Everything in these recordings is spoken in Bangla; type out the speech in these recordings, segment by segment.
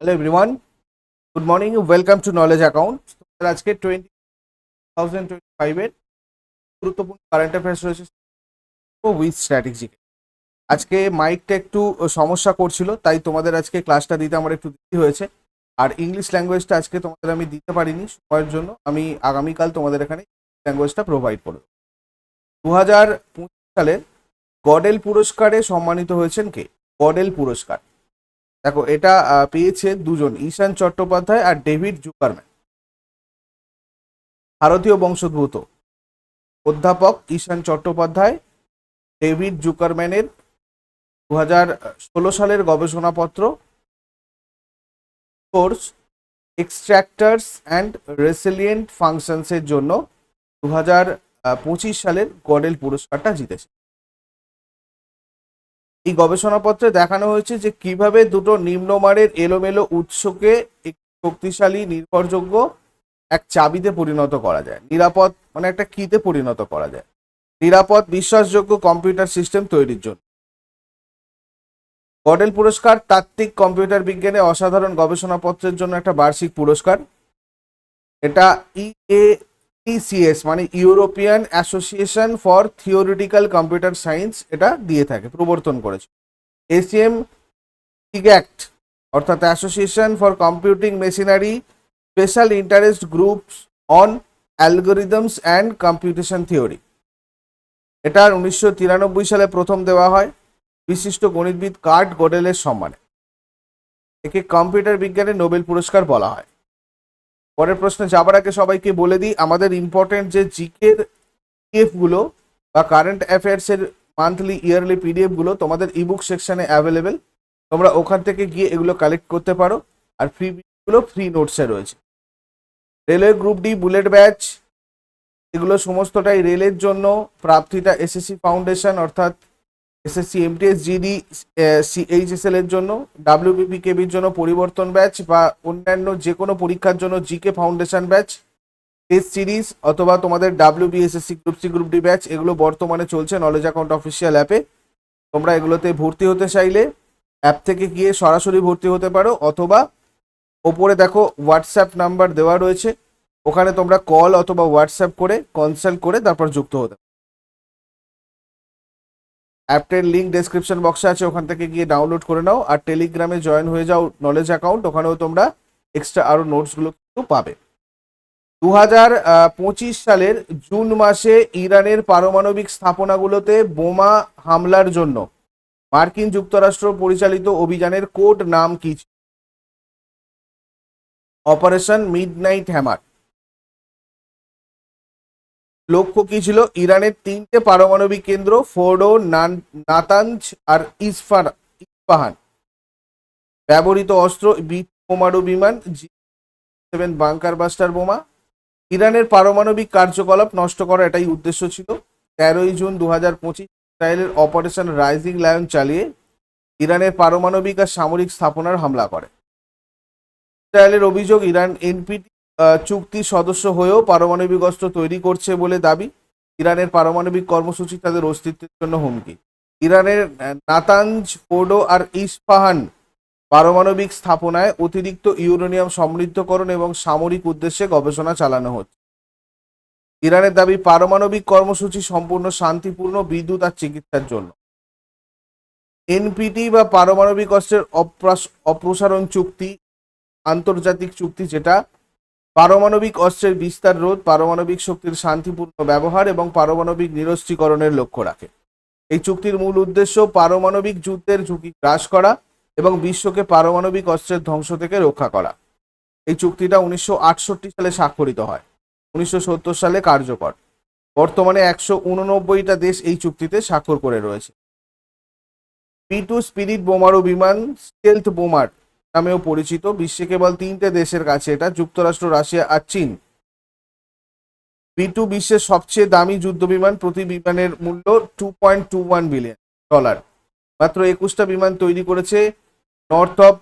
Hello everyone good morning welcome to knowledge account আজকে টোয়েন্টি থাউজেন্ড টোয়েন্টি ফাইভের গুরুত্বপূর্ণ কারেন্ট অ্যাফেয়ার্স রয়েছে উইথ স্ট্র্যাটেজিকে আজকে মাইকটা একটু সমস্যা করছিল, তাই তোমাদের আজকে ক্লাসটা দিতে আমার একটু দেরি হয়েছে। আর ইংলিশ ল্যাঙ্গুয়েজটা আজকে তোমাদের আমি দিতে পারিনি সময়ের জন্য। আমি আগামীকাল তোমাদের এখানে ল্যাঙ্গুয়েজটা প্রোভাইড করব। দু হাজার পঁচিশ সালের গডেল পুরস্কারে সম্মানিত হয়েছেন কে? গডেল পুরস্কার। দেখো, এটা পেয়েছে দুজন, ঈশান চট্টোপাধ্যায় আর ডেভিড জুকারম্যান। ভারতীয় বংশোদ্ভূত। অধ্যাপক ঈশান চট্টোপাধ্যায়, ডেভিড জুকারম্যানের দু হাজার ষোলো সালের গবেষণাপত্র, কোর্স এক্সট্র্যাক্টার্স অ্যান্ড রেসিলিয়েন্ট ফাংশনসের জন্য দু পঁচিশ সালের গডেল পুরস্কারটা জিতেছে। এই গবেষণাপত্রে দেখানো হয়েছে যে কীভাবে দুটো নিম্নমানের এলোমেলো উৎসকে শক্তিশালী, নির্ভরযোগ্য এক চাবিতে পরিণত করা যায়। নিরাপদ মানে একটা কিতে পরিণত করা যায়। নিরাপদ, বিশ্বাসযোগ্য কম্পিউটার সিস্টেম তৈরির জন্য। গডেল পুরস্কার, তাত্ত্বিক কম্পিউটার বিজ্ঞানে অসাধারণ গবেষণাপত্রের জন্য একটা বার্ষিক পুরস্কার। এটা ইএ ইসিএস মানে European association for theoretical computer science এটা দিয়ে থাকে, প্রবর্তন করেছে। এসিএম টিগ্যাক্ট অর্থাৎ association for computing machinery special interest groups on algorithms and computation theory এটা উনিশশো তিরানব্বই সালে প্রথম দেওয়া হয়, বিশিষ্ট গণিতবিদ কার্ট গোডেলের সম্মানে। একে কম্পিউটার বিজ্ঞানে নোবেল পুরস্কার বলা হয়। পরের প্রশ্নে, যাবার আগে সবাইকে বলে দিই, আমাদের ইম্পর্টেন্ট যে জিকের পিডিএফগুলো বা কারেন্ট অ্যাফেয়ার্স এর মান্থলি ইয়ারলি পিডিএফগুলো তোমাদের ইবুক সেকশনে অ্যাভেলেবেল তোমরা ওখান থেকে গিয়ে এগুলো কালেক্ট করতে পারো। আর ফ্রি গুলো ফ্রি নোটসে রয়েছে। Railway group D bullet batch এগুলো সমস্তটাই রেলের জন্য। প্রাপ্তিটা এসএসসি ফাউন্ডেশন অর্থাৎ এসএসসি এমটিএস জিডি সিএইচএসএল এর জন্য ডাব্লিউবিপি কেবির জন্য পরিবর্তন ব্যাচ বা অন্যান্য যে কোনো পরীক্ষার জন্য GK foundation batch test series অথবা তোমাদের WBSSC group C group D batch এগুলো বর্তমানে চলছে নলেজ অ্যাকাউন্ট অফিসিয়াল অ্যাপে তোমরা এগুলোতে ভর্তি হতে চাইলে অ্যাপ থেকে গিয়ে সরাসরি ভর্তি হতে পারো অথবা ওপরে দেখো হোয়াটসঅ্যাপ নাম্বার দেওয়া রয়েছে ওখানে তোমরা কল অথবা হোয়াটসঅ্যাপ করে কনসাল্ট করে তারপর যুক্ত হতে। অ্যাপটের লিঙ্ক ডেসক্রিপশন বক্সে আছে, ওখান থেকে গিয়ে ডাউনলোড করে নাও। আর টেলিগ্রামে জয়েন হয়ে যাও নলেজ অ্যাকাউন্ট ওখানেও তোমরা এক্সট্রা আরও নোটসগুলো কিন্তু পাবে। দু হাজার পঁচিশ সালের জুন মাসে ইরানের পারমাণবিক স্থাপনাগুলোতে বোমা হামলার জন্য মার্কিন যুক্তরাষ্ট্র পরিচালিত অভিযানের কোড নাম কি? অপারেশন মিডনাইট হ্যামার লক্ষ্য কি ছিল? ইরানের তিনটে পারমাণবিক কেন্দ্র, ফোর্ডো নাতাঞ্জ আর ইসফার ইস্পাহান ব্যবহৃত অস্ত্র বোমারু বিমান সেভেন বাংকার বাস্টার বোমা। ইরানের পারমাণবিক কার্যকলাপ নষ্ট করা এটাই উদ্দেশ্য ছিল। তেরোই জুন দু হাজার পঁচিশ ইসরায়েলের অপারেশন রাইজিং লায়ন চালিয়ে ইরানের পারমাণবিক আর সামরিক স্থাপনার হামলা করে। ইসরায়েলের অভিযোগ, ইরান এনপিটি চুক্তির সদস্য হয়েও পারমাণবিক অস্ত্র তৈরি করছে বলে দাবি। ইরানের পারমাণবিক কর্মসূচি তাদের অস্তিত্বের জন্য হুমকি। ইরানের নাতাঞ্জ ফোর্ডো আর ইস্পাহান পারমাণবিক স্থাপনায় অতিরিক্ত ইউরেনিয়াম সমৃদ্ধকরণ এবং সামরিক উদ্দেশ্যে গবেষণা চালানো হচ্ছে। ইরানের দাবি, পারমাণবিক কর্মসূচি সম্পূর্ণ শান্তিপূর্ণ বিদ্যুৎ আর চিকিৎসার জন্য। এনপিটি বা পারমাণবিক অস্ত্রের অপ্রসারণ চুক্তি, আন্তর্জাতিক চুক্তি যেটা পারমাণবিক অস্ত্রের বিস্তার রোধ, পারমাণবিক শক্তির শান্তিপূর্ণ ব্যবহার এবং পারমাণবিক নিরস্ত্রীকরণের লক্ষ্য রাখে। এই চুক্তির মূল উদ্দেশ্য পারমাণবিক যুদ্ধের ঝুঁকি হ্রাস করা এবং বিশ্বকে পারমাণবিক অস্ত্রের ধ্বংস থেকে রক্ষা করা। এই চুক্তিটা উনিশশো আটষট্টি সালে স্বাক্ষরিত হয়। উনিশশো সত্তর সালে কার্যকর। বর্তমানে একশো উননব্বইটা দেশ এই চুক্তিতে স্বাক্ষর করে রয়েছে। পি টু স্পিরিট বোমারু বিমান, স্টেলথ বোমার নামেও পরিচিত। বিশ্বে কেবল তিনটে দেশের কাছে এটা, যুক্তরাষ্ট্র, রাশিয়া আর চীন। বি টু বিশ্বের সবচেয়ে দামি যুদ্ধ বিমান প্রতি বিমানের মূল্য two point two one billion dollar মাত্র একুশটা বিমান তৈরি করেছে নর্থ অফ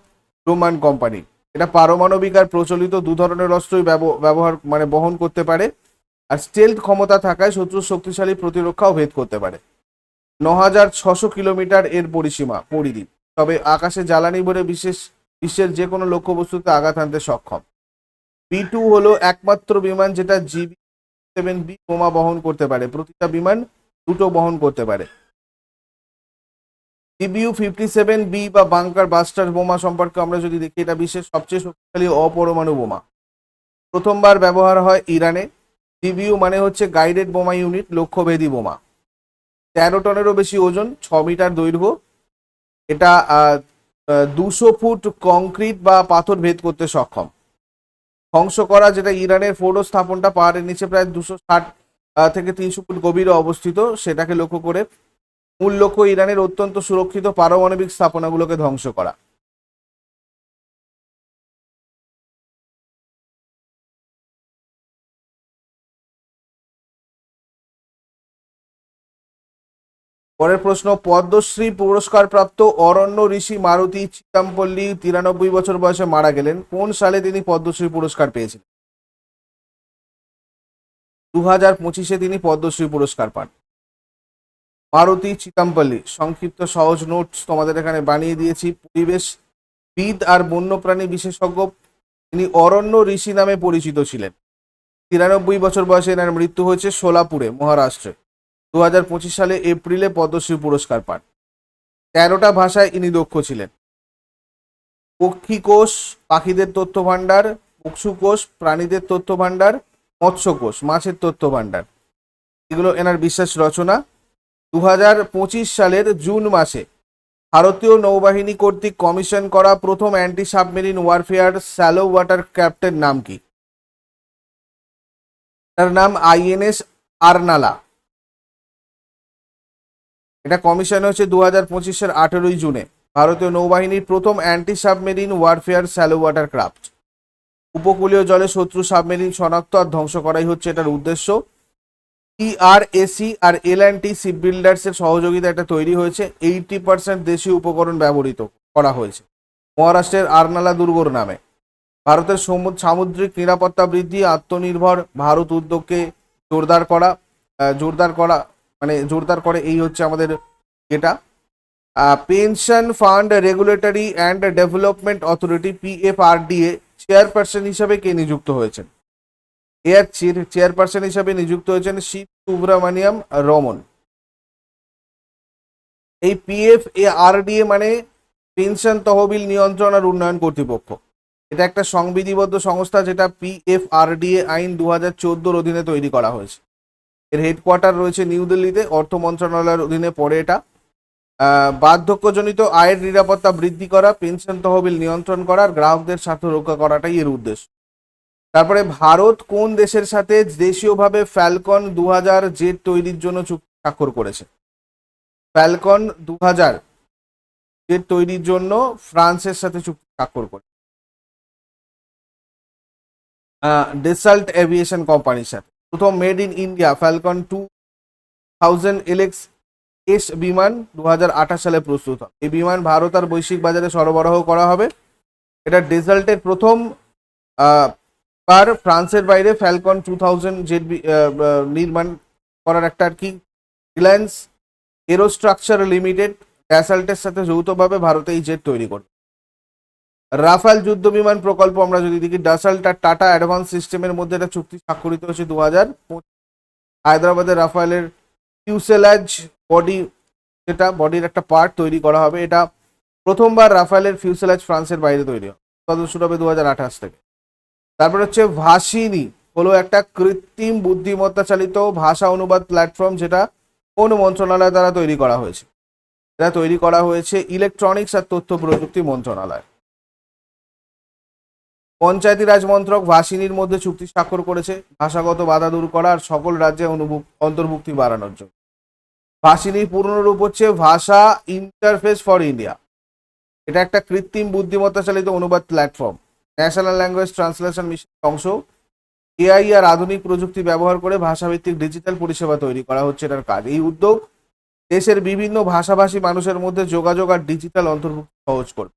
রোমান কোম্পানি এটা পারমাণবিক আর প্রচলিত দু ধরনের অস্ত্রই ব্যব- ব্যবহার মানে বহন করতে পারে। আর স্টেলথ ক্ষমতা থাকায় শত্রুর শক্তিশালী প্রতিরক্ষাও ভেদ করতে পারে। ন হাজার ছশো কিলোমিটার এর পরিসীমা, পরিধি। তবে আকাশে জ্বালানি ভরে বিশেষ বিশ্বের যে কোনো লক্ষ্যবস্তুতে আঘাত আনতে সক্ষম। বি টু হলো একমাত্র বিমান যেটা জিবি সেভেন বি বোমা বহন করতে পারে। প্রতিটা বিমান দুটো বহন করতে পারে। জিবিইউ ফিফটি সেভেন বি বা বাংকার বাস্টার বোমা সম্পর্কে আমরা যদি দেখি, এটা বিশ্বের সবচেয়ে শক্তিশালী অপরমাণু বোমা। প্রথমবার ব্যবহার হয় ইরানে। জিবিইউ মানে হচ্ছে গাইডেড বোমা ইউনিট লক্ষ্যভেদী বোমা। তেরো টনেরও বেশি ওজন, ছ মিটার দৈর্ঘ্য। এটা দুশো ফুট কংক্রিট বা পাথর ভেদ করতে সক্ষম। ধ্বংস করা যেটা ইরানের ফোর্ডো স্থাপনটা পাহাড়ের নিচে প্রায় দুশো ষাট থেকে তিনশো ফুট গভীরে অবস্থিত। সেটাকে লক্ষ্য করে মূল লক্ষ্য ইরানের অত্যন্ত সুরক্ষিত পারমাণবিক স্থাপনাগুলোকে ধ্বংস করা। পরের প্রশ্ন, পদ্মশ্রী পুরস্কার প্রাপ্ত অরণ্য ঋষি মারুতি চিতাম্পল্লী তিরানব্বই বছর বয়সে মারা গেলেন। কোন সালে তিনি পদ্মশ্রী পুরস্কার পেয়েছিলেন? দু হাজার পঁচিশে তিনি পদ্মশ্রী পুরস্কার পান। মারুতি চিতাম্পল্লী সংক্ষিপ্ত সহজ নোটস তোমাদের এখানে বানিয়ে দিয়েছি। পরিবেশ, বিদ আর বন্যপ্রাণী বিশেষজ্ঞ, তিনি অরণ্য ঋষি নামে পরিচিত ছিলেন। তিরানব্বই বছর বয়সে এনার মৃত্যু হয়েছে সোলাপুরে, মহারাষ্ট্রে। দু হাজার পঁচিশ সালে এপ্রিলে পদ্মশ্রী পুরস্কার পান। তেরোটা ভাষায় ইনি দক্ষ ছিলেন। পক্ষী কোষ, পাখিদের তথ্য ভাণ্ডার পক্ষু কোষ, প্রাণীদের তথ্য ভাণ্ডার, মৎস্য কোষ, মাছের তথ্য ভাণ্ডার। এগুলো এনার বিশ্বাস রচনা। দু হাজার পঁচিশ সালের জুন মাসে ভারতীয় নৌবাহিনী কর্তৃক কমিশন করা প্রথম anti submarine warfare shallow water ক্রাফটের নাম কি? তার নাম আইএনএস আরনালা। এটা কমিশন হচ্ছে দু হাজার পঁচিশের আঠেরোই জুনে। ভারতীয় নৌবাহিনীর প্রথম anti submarine warfare shallow water craft উপকূলীয় জলে শত্রু সাবমেরিন শনাক্ত আর ধ্বংস করাই হচ্ছে এটার উদ্দেশ্য। টিআরএসি আর L and T ship builders এর সহযোগিতা এটা তৈরি হয়েছে। এইটি পার্সেন্ট দেশীয় উপকরণ ব্যবহৃত করা হয়েছে। মহারাষ্ট্রের আরনালা দুর্গর নামে। ভারতের সমুদ্র সামুদ্রিক নিরাপত্তা বৃদ্ধি, আত্মনির্ভর, ভারত উদ্যোগকে জোরদার করা জোরদার করা মানে জোরদার করে, এই হচ্ছে আমাদের এটা। Pension fund regulatory and development authority PFRDA chairperson হিসাবে কে নিযুক্ত হয়েছেন? এর চেয়ারপারসন হিসাবে নিযুক্ত হয়েছেন শিব সুব্রমণিয়াম রমন। এই পিএফ এ আরডিএ মানে পেনশন তহবিল নিয়ন্ত্রণ আর উন্নয়ন কর্তৃপক্ষ। এটা একটা সংবিধিবদ্ধ সংস্থা, যেটা পিএফআরডিএ আইন দু হাজার অধীনে তৈরি করা হয়েছে। এর হেডকোয়ার্টার রয়েছে নিউ দিল্লিতে অর্থ মন্ত্রণালয়ের অধীনে পড়ে এটা। বার্ধক্যজনিত আয়ের নিরাপত্তা বৃদ্ধি করা, পেনশন তহবিল নিয়ন্ত্রণ করা গ্রাহকদের স্বার্থ রক্ষা করাটাই এর উদ্দেশ্য। তারপরে ভারত কোন দেশের সাথে দেশীয়ভাবে ফ্যালকন দু হাজার জেট তৈরির জন্য চুক্তি স্বাক্ষর করেছে? ফ্যালকন দু হাজার জেট তৈরির জন্য ফ্রান্সের সাথে চুক্তি স্বাক্ষর করে। ডেসাল্ট এভিয়েশন কোম্পানির সাথে। প্রথম made in India Falcon two thousand LX S বিমান দু হাজার আঠাশ সালে প্রস্তুত হয় এই বিমান ভারত আর বৈশ্বিক বাজারে সরবরাহ করা হবে। এটা ডেজাল্টের প্রথম পার ফ্রান্সের বাইরে ফ্যালকন টু থাউজেন্ড জেট নির্মাণ করার একটা আর কি রিলায়েন্স এরোস্ট্রাকচার লিমিটেড ড্যাসাল্টের সাথে যৌথভাবে ভারতে এই জেট তৈরি করবে। রাফাল যুদ্ধ বিমান প্রকল্প আমরা যদি দেখি ডাসাল্ট টাটা অ্যাডভান্স সিস্টেমের মধ্যে একটা চুক্তি স্বাক্ষরিত হয়েছে দু হাজার হায়দ্রাবাদের রাফালের ফিউসেলাজ বডি, যেটা বডির একটা পার্ট তৈরি করা হবে, এটা প্রথমবার রাফালের ফিউসেলাজ ফ্রান্সের বাইরে তৈরি হবে উৎপাদন শুরু হবে দু হাজার আঠাশ থেকে। তারপর হচ্ছে ভাসিনী হলো একটা কৃত্রিম বুদ্ধিমত্তা চালিত ভাষা অনুবাদ প্ল্যাটফর্ম যেটা কোন মন্ত্রণালয় দ্বারা তৈরি করা হয়েছে। এটা তৈরি করা হয়েছে ইলেকট্রনিক্স আর তথ্য প্রযুক্তি মন্ত্রণালয়। পঞ্চায়েতি রাজ মন্ত্রক ভাসিনীর মধ্যে চুক্তি স্বাক্ষর করেছে। ভাষাগত বাধা দূর করা আর সকল রাজ্যে অন্তর্ভুক্তি বাড়ানোর জন্য। ভাসিনীর পূর্ণরূপ হচ্ছে ভাষা ইন্টারফেস ফর ইন্ডিয়া এটা একটা কৃত্রিম বুদ্ধিমত্তা চালিত অনুবাদ platform national language translation mission অংশ। এআই আর আধুনিক প্রযুক্তি ব্যবহার করে ভাষাভিত্তিক ডিজিটাল পরিষেবা তৈরি করা হচ্ছে এটার কাজ। এই উদ্যোগ দেশের বিভিন্ন ভাষাভাষী মানুষের মধ্যে যোগাযোগ আর ডিজিটাল অন্তর্ভুক্তি সহজ করবে।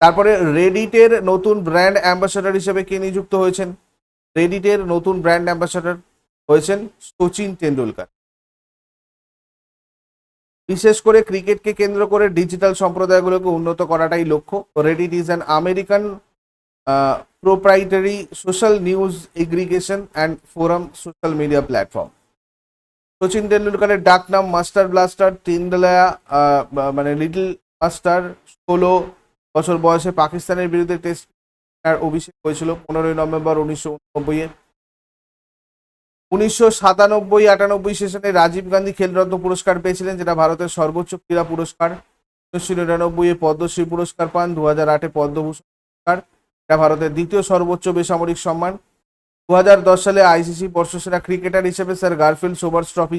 তারপরে রেডিটের নতুন ব্র্যান্ড অ্যাম্বাসাডার হিসেবে কে নিযুক্ত হয়েছেন? রেডিটের নতুন ব্র্যান্ড অ্যাম্বাসাডার হয়েছেন সচিন টেন্ডুলকার বিশেষ করে ক্রিকেটকে কেন্দ্র করে ডিজিটাল সম্প্রদায়গুলোকে উন্নত করাটাই লক্ষ্য। Reddit is an American proprietary social news aggregation and forum social media platform Sachin টেন্ডুলকারের ডাক নাম মাস্টার ব্লাস্টার তিনদলায়া মানে লিটল মাস্টার ষোলো বছর বয়সে পাকিস্তানের বিরুদ্ধে টেস্ট অভিষেক হয়েছিল পনেরোই নভেম্বর উনিশশো উননব্বই উনিশশো সাতানব্বই আটানব্বই সেশনে রাজীব গান্ধী খেলরত্ন পুরস্কার পেয়েছিলেন, যেটা ভারতের সর্বোচ্চ ক্রীড়া পুরস্কার। উনিশশো নিরানব্বই এ পদ্মশ্রী পুরস্কার পান দু হাজার আটে পদ্মভূষণ পুরস্কার, এটা ভারতের দ্বিতীয় সর্বোচ্চ বেসামরিক সম্মান। দু হাজার দশ সালে আইসিসি বর্ষসেরা ক্রিকেটার হিসেবে স্যার গারফিল্ড সোবার্স ট্রফি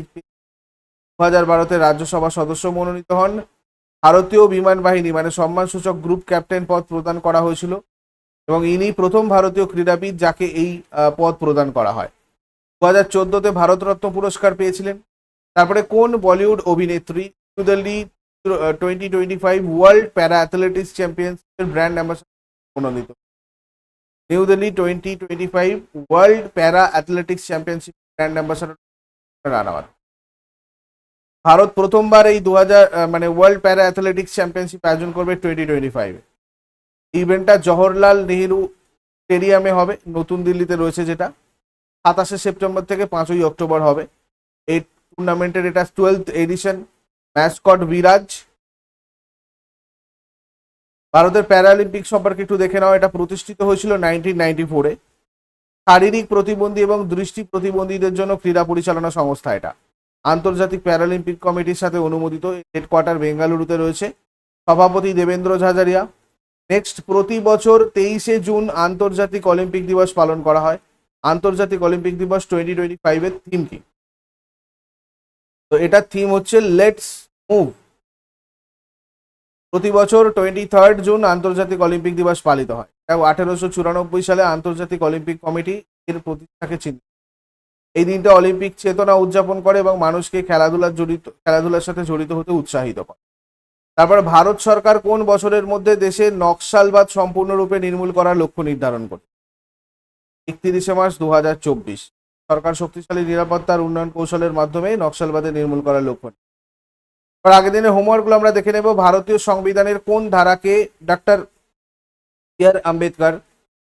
দু হাজার বারোতে রাজ্যসভা সদস্য মনোনীত হন। ভারতীয় বিমান বাহিনী মানে সম্মানসূচক গ্রুপ ক্যাপ্টেন পদ প্রদান করা হয়েছিল এবং ইনি প্রথম ভারতীয় ক্রীড়াবিদ যাকে এই পদ প্রদান করা হয়। দু হাজার চোদ্দোতে ভারতরত্ন পুরস্কার পেয়েছিলেন। তারপরে কোন বলিউড অভিনেত্রী? New Delhi twenty twenty five world para athletics চ্যাম্পিয়নশিপের ব্র্যান্ড অ্যাম্বাসাডার মনোনীত। New Delhi twenty twenty five world para athletics championship brand ambassador Ranaut Bharat প্রথমবার এই দু হাজার মানে ওয়ার্ল্ড প্যারা অ্যাথলেটিক্স চ্যাম্পিয়নশিপ আয়োজন করবে টোয়েন্টি টোয়েন্টি ফাইভে ইভেন্টটা জওহরলাল নেহেরু স্টেডিয়ামে হবে, নতুন দিল্লিতে রয়েছে যেটা। সাতাশে সেপ্টেম্বর থেকে পাঁচই অক্টোবর হবে। এই টুর্নামেন্টের এটা টুয়েলথ এডিশন ম্যাসকট বিরাজ ভারতের প্যারালিম্পিক সম্পর্কে একটু দেখে নাও, এটা প্রতিষ্ঠিত হয়েছিল নাইনটিন নাইনটি ফোরে শারীরিক প্রতিবন্ধী এবং দৃষ্টি প্রতিবন্ধীদের জন্য ক্রীড়া পরিচালনা সংস্থা এটা। আন্তর্জাতিক প্যারালিম্পিক কমিটির সাথে অনুমোদিত হেডকোয়ার্টার বেঙ্গালুরুতে রয়েছে সভাপতি দেবেন্দ্র ঝাঝারিয়া। নেক্সট, প্রতি বছর তেইশে জুন আন্তর্জাতিক অলিম্পিক দিবস পালন করা হয়। আন্তর্জাতিক অলিম্পিক দিবস টোয়েন্টি টোয়েন্টি ফাইভের থিম কি? তো এটার থিম হচ্ছে লেটস মুভ প্রতি বছর টোয়েন্টি থার্ড জুন আন্তর্জাতিক অলিম্পিক দিবস পালিত হয়। আঠেরোশো চুরানব্বই সালে আন্তর্জাতিক অলিম্পিক কমিটি এর প্রতিষ্ঠাকে চিহ্নিত এই দিনটা অলিম্পিক চেতনা উদযাপন করে এবং মানুষকে খেলাধুলার জড়িত, খেলাধুলার সাথে জড়িত হতে উৎসাহিত করে। তারপর ভারত সরকার কোন বছরের মধ্যে দেশে নকশালবাদ সম্পূর্ণরূপে নির্মূল করার লক্ষ্য নির্ধারণ করে? একত্রিশে মার্চ দু হাজার চব্বিশ। সরকার শক্তিশালী নিরাপত্তার উন্নয়ন কৌশলের মাধ্যমে নকশালবাদে নির্মূল করার লক্ষ্য। এবার আগের দিনের হোমওয়ার্কগুলো আমরা দেখে নেব। ভারতীয় সংবিধানের কোন ধারাকে ডাক্তার বি আর আম্বেদকর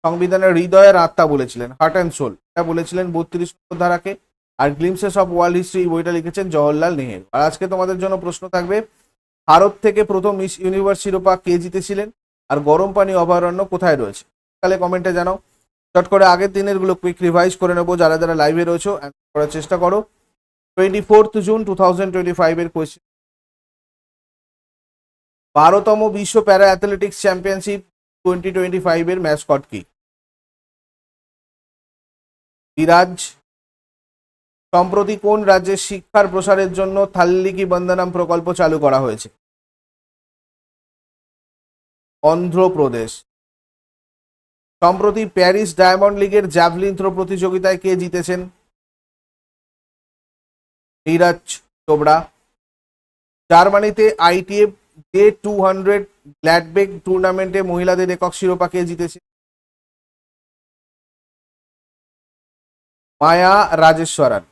সংবিধানের হৃদয়ের আত্মা বলেছিলেন হার্ট অ্যান্ড সোল এটা বলেছিলেন বত্রিশ ধারাকে। আর গ্লিমসেস অফ ওয়ার্ল্ড হিস্ট্রি বইটা লিখেছেন জওহরলাল নেহেরু। আর আজকে তোমাদের জন্য প্রশ্ন থাকবে, ভারত থেকে প্রথম মিস ইউনিভার্স শিরোপা কে জিতেছিলেন? আর গরম পানি অভয়ারণ্য কোথায় রয়েছে? তাহলে কমেন্টে জানাও। চট করে আগের দিনেরগুলো কুইক রিভাইজ করে নেব, যারা যারা লাইভে রয়েছে করার চেষ্টা করো। Twenty fourth June two thousand twenty ফাইভের কোয়েশ্চেন বারোতম বিশ্ব para athletics championship twenty twenty ফাইভের ম্যাসকট কি? বিরাজ সম্প্রতি কোন রাজ্যের শিক্ষার প্রসারের জন্য থাল্লিকি বন্দনাম প্রকল্প চালু করা হয়েছে? অন্ধ্রপ্রদেশ। সম্প্রতি প্যারিস ডায়মন্ড লিগের জ্যাভলিন থ্রো প্রতিযোগিতায় কে জিতেছেন? নীরাজ চোপড়া। জার্মানিতে ITF J two hundred Gladbeck টুর্নামেন্টে মহিলাদের একক শিরোপা কে জিতেছে? মায়া রাজেশ্বরন।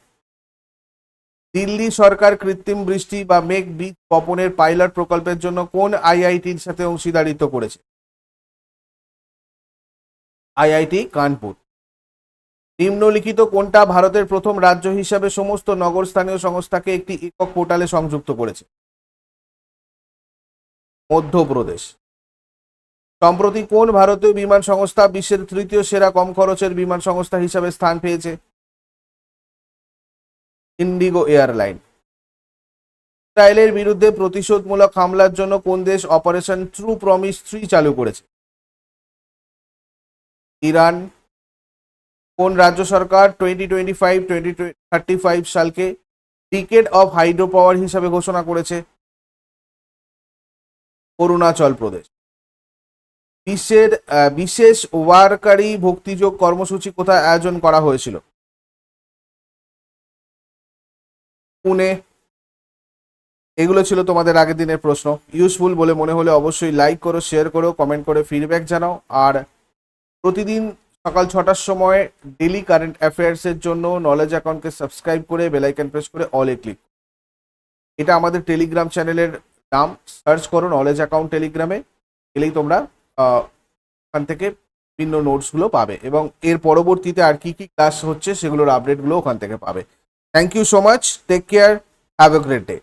দিল্লি সরকার কৃত্রিম বৃষ্টি বা মেঘ বীজ বপনের পাইলট প্রকল্পের জন্য কোন আইআইটির সাথে অংশীদারিত্ব করেছে? আইআইটি কানপুর। নিম্নলিখিত কোনটা ভারতের প্রথম রাজ্য হিসাবে সমস্ত নগর স্থানীয় সংস্থাকে একটি একক পোর্টালে সংযুক্ত করেছে? মধ্যপ্রদেশ। সম্প্রতি কোন ভারতীয় বিমান সংস্থা বিশ্বের তৃতীয় সেরা কম খরচের বিমান সংস্থা হিসাবে স্থান পেয়েছে? ইন্ডিগো এয়ারলাইন ইসরায়েলের বিরুদ্ধে প্রতিশোধমূলক হামলার জন্য কোন দেশ অপারেশন ট্রু প্রমিস থ্রি চালু করেছে? ইরান। কোন রাজ্য সরকার twenty twenty five twenty thirty five Salkia decade of hydro power হিসাবে ঘোষণা করেছে? অরুণাচল প্রদেশ। বিশ্বের বিশেষ ওয়ারকারী ভক্তিযোগ কর্মসূচি কোথায় আয়োজন করা হয়েছিল? পুনে। এগুলো ছিল তোমাদের আগের দিনের প্রশ্ন। ইউজফুল বলে মনে হলে অবশ্যই লাইক করো শেয়ার করো কমেন্ট করে ফিডব্যাক জানাও। আর প্রতিদিন সকাল ছটার সময় ডেলি কারেন্ট অ্যাফেয়ার্সের জন্য নলেজ অ্যাকাউন্টকে সাবস্ক্রাইব করে বেলাইকন প্রেস করে অলে ক্লিক এটা আমাদের টেলিগ্রাম চ্যানেলের নাম সার্চ করো নলেজ অ্যাকাউন্ট টেলিগ্রামে গেলেই তোমরা ওখান থেকে বিভিন্ন নোটসগুলো পাবে এবং এর পরবর্তীতে আর কি কি ক্লাস হচ্ছে সেগুলোর আপডেটগুলো ওখান থেকে পাবে। Thank you so much take care have a great day